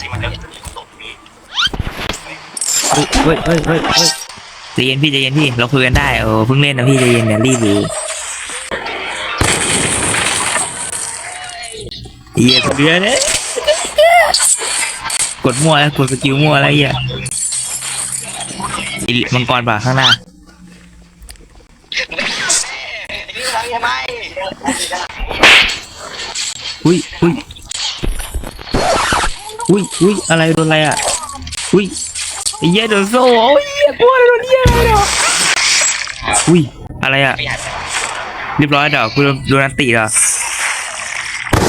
สิมันจะตกนี้เฮ้ยเฮ้ยเฮ้ยเฮ้ยใจเย็นพี่ใจเย็นพี่เราคุยกันได้โอ้เพิ่งเล่นนะพี่ใจเย็นอย่ารีบดิเหี้ยเดือดเลยกดมั่วแล้วกดสกิลมั่วแล้วเหี้ยอีลิมังกรป่ะข้างหน้าอุ้ยอุ้ย อุ้ยอุ้ยอะไรโดนอะไรอะ อุ้ยไอ้เหี้ยโดนโซ่โอ้ยเหี้ยกลัวโดนเหี้ยอะไรอะอุ้ยอะไรอะเรียบร้อยเดี๋ยวกูโดนอันติเหรอ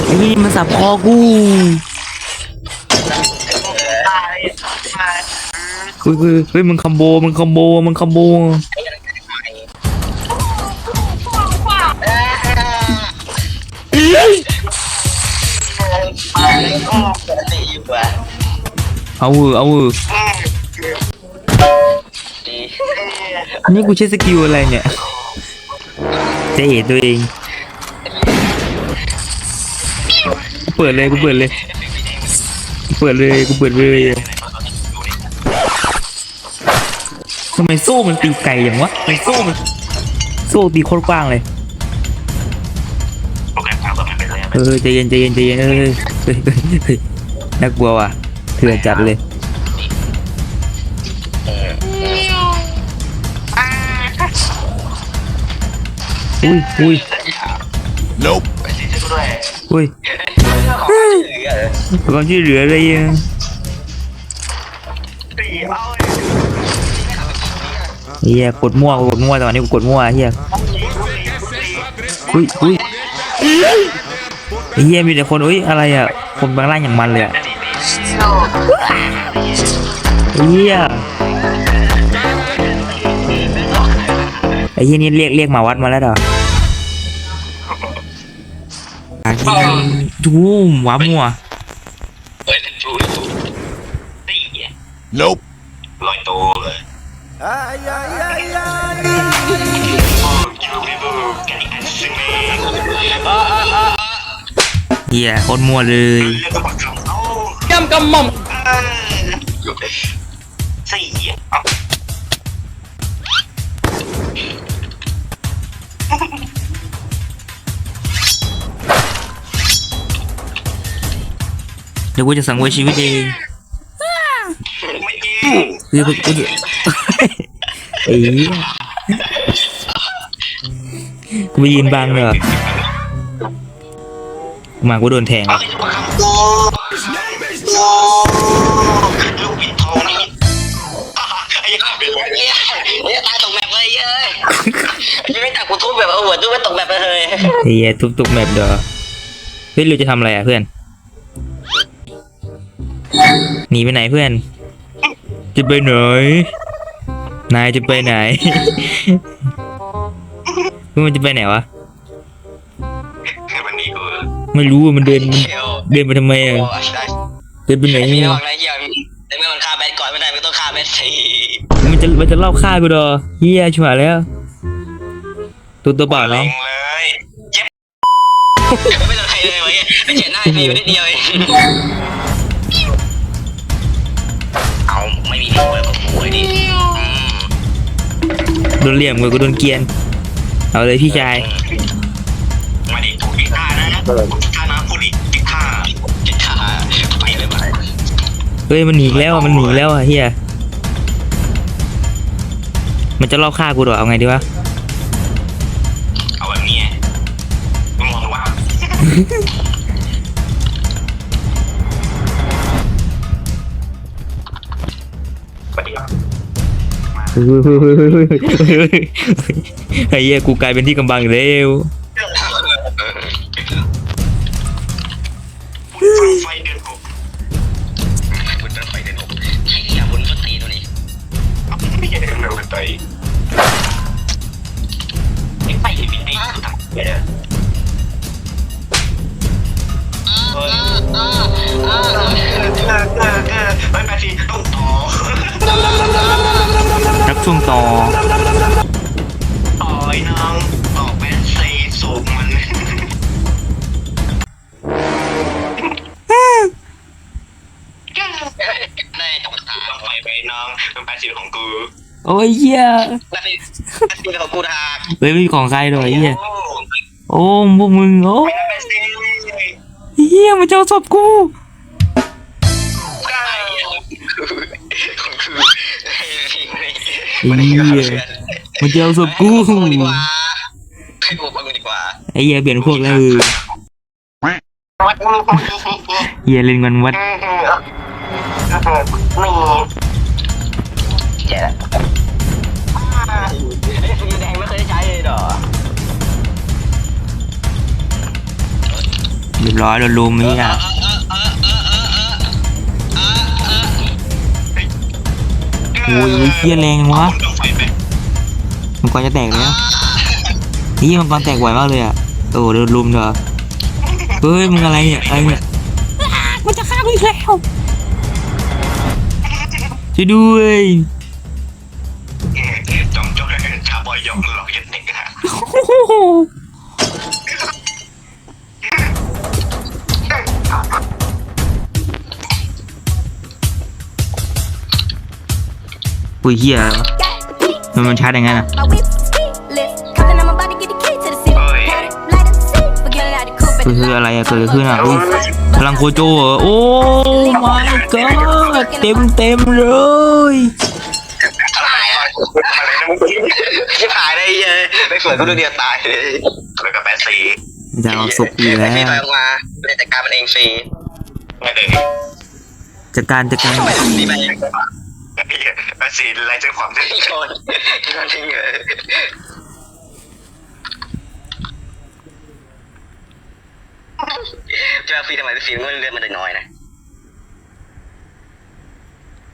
ไอ้นี่มันสับคอกูตายมาเฮ้ยเฮ้ยเฮ้ยมึงคอมโบมึงคอมโบมึงคอมโบปก ติอยู่ว่ะเอาเวอร์เอาเวอร์ดีอันนี้กูใช้สกิลอะไรเนี่ยเจ๊ตัวเองกูเปิดเลยกูเปิดเลยกูเปิดเลยกูเปิดเลยทำไมโซ่มันตีไกลอย่างวะทำไมโซ่มันโซ่ตีโคตรกว้างเลยโปรแกรมทำแบบมันเป็นอะไรเออใจเย็นใจเย็นใจเย็นเออ เฮ้ยเฮ้ยเฮ้ยน่ากลัวว่ะเถื่อนจัดเลย อุ้ยอุ้ยไปสิช่วยด้วยอุ้ยของเหลือความช่วยเหลืออะไรอะตีเอาเฮียกดมั่วกดมั่วตอนนี้กูกดมั่วเฮียอุ้ยอุ้ย เฮียมีแต่คนอุ้ยอะไรอะ คนบางร่างอย่างมันเลยอะไอ้เฮียไอ้เฮียนี่เรียกเรียกหมาวัดมาแล้วเหรอดูหวามัวเฮ้ยดูดูตี Nope. ลอยโตเลย เฮียโคตรมัวเลยกำกำหม่อมสี่เอ้าเดี๋ยวกูจะสังเวยชีวิตเองไม่จริงคือกูกูจะไอ้เหี้ยกูไปยืนบังเลยเหรอ มากูโดนแทง เอาจะมาโอ้โอ้ลูกปิดทองนี่ไอ้ยังเป็นไรเนี่ยไอ้ตายตกแบบเลยเย้ยยังไม่ตักกูทุบแบบเอาหัวทุบไปตกแบบเลยไอ้เหี้ยทุบตุกแมปเด้อเฮ้ยเราจะทำอะไรอะเพื่อน หนีไปไหนเพื่อน จะไปไหน นายจะไปไหนเพื่อนมันจะไปไหนวะมันนี่กู ไม่รู้อะมันเดินมันเขียวเดินไปทำไมอะได้เดินไปไหนเขีเนี่ยยวอะไรเขียวในเมื่อมันฆ่าแบทก่อนไม่ได้มันต้องฆ่าแบทสิมันจะมันจะเล่าฆ่ากูดอเฮียชัวร์แล้ว ตัวตัวเปล่าน้องเลยเย็บไม่โดนใครเลยวะไม่เจ็บหน้าพี่ไปนิดเดียวเองเอาไม่มีหัวก็หัวดิโดนเหลี่ยมกูกูโดนเกรียน เอาเลยพี่ชายมาดิถูก พิฆาตนะพิฆาตนะผู้ดิพิฆาตพิฆาตไปเลยมาเฮ้ยมันหนีอีกแล้วอะมันหนีอีกแล้วอะเฮียมันจะเล่าฆ่ากูดอเอาไงดีวะเอาแบบนี้มึงมองว่าปฏิบัติเฮ้ยเฮ้ยเฮ้ยเฮ้ยเฮ้ยเฮ้ยไอ้เหี้ยกูกลายเป็นที่กำบังอีกแล้ว ไฟเดือนหกบุญไฟเดือนหกใช่อย่าบุญก็ตีตัวนี้ไม่ใช่เดือนหกตีไอ้ไฟที่มีไอ้ตัวต่างเดี๋ยวไม่ไปสิต้องต่อรับช่วงต่อต่อยน้อง มันแปดสิบของกูโอ้ยเหี้ยแปดสิบแปดสิบของกูทากเฮ้ยไม่มีของใครเลยไอ้เหี้ยโอ้โอ้พวกมึงโอ้ไม่ได้แปดสิบเหี้ยมันจะเอาศพกูใช่ของกูไอ้เหี้ยมันจะเอาศพกูดีกว่าให้กูฟังดีกว่าไอ้เหี้ยเปลี่ยนพวกแล้วเออวัดเหี้ยเล่นกันวัดไม่ เจ๊สีแดงไม่เคยใช้เลยหรอเรียบร้อยโดนลุมไอ้เหี้ยโอ้ยเหี้ยแรงจังวะมังกรจะแตกแล้วไอ้เหี้ยมังกรแตกไหวมากเลยอะโอ้โดนลุมเถอะเฮ้ยมึงอะไรเนี่ยอะไรเนี่ยมันจะฆ่ากูอีกแล้วช่วยด้วย อุ้ยเฮียมันมันชาร์จยังไงนะคืออะไรอะเกิดขึ้นอะพลังโคโจเหรอโอ้ my god เต็มเต็มเลย อะอะไรนะมึงชิบหายได้เยอะไม่สวยก็ดูเดียวตายเลยแล้วก็แปดสีจะเอาศพอีกแล้วไม่ถอยออกมาเลยจัดการมันเองฟรีไม่เลยจัดการจัดการไม่ดีไปแปดสีไล่เจ้าความได้ชนชนทิ้งเลยจะฟรีทำไมฟรีเงินเดือนมันน้อยนะ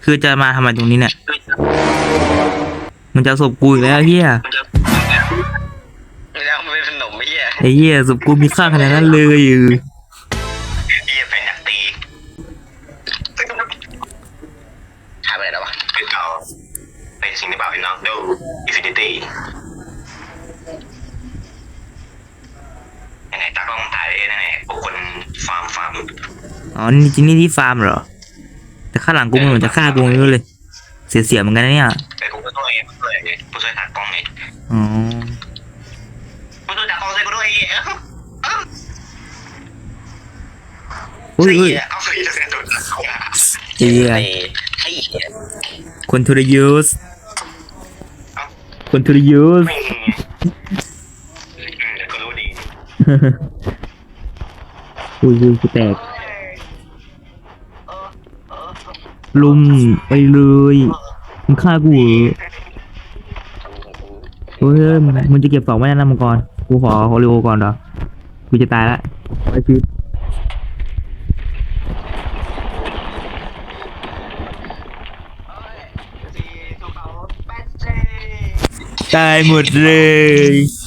คือจะมาทำไมตรงนี้เนี่ย มันจะเอาศพกูอีกแล้วเฮียแล้วมันเป็นขนมไม่เหี้ยไอ้เฮียศพกูมีค่าขนาดนั้นเลยเออเหี้ยแฟนอยากตีหายไปไหนแล้ววะเป็นเอาเป็นสิ่งที่บอกให้น้องดูอินฟินิตี้ยังไงตากล้องถ่ายได้แน่ๆพวกคนฟาร์มฟาร์มอ๋อนี่จริงนี่ที่ฟาร์มเหรอ แต่ข้างหลังกูมันเหมือนจะฆ่ากูไม่รู้เลย เสียเสียๆเหมือนกันนะเนี่ยไอ้กู ช่วยถ่ายกล้องไงอ๋อผู้ช่วยถ่ายกล้องใส่กูด้วยไอ้เหี้ยอุ้ยอุ้ยเอาฟรีจะเสียตัวไอ้เฮียไอ้เหี้ยคนทุรยุสคนทุรยุสไม่เดี๋ยวก็รู้ดีอุ้ยอุ้ยกูแตกลุมไปเลยมึงฆ่ากูเหรอ เฮ้ยมันมันจะเก็บสองไว้นะมังกรกูขอโอริโอก่อนเหรอกูจะตายละไปชีวิตตายหมดเลย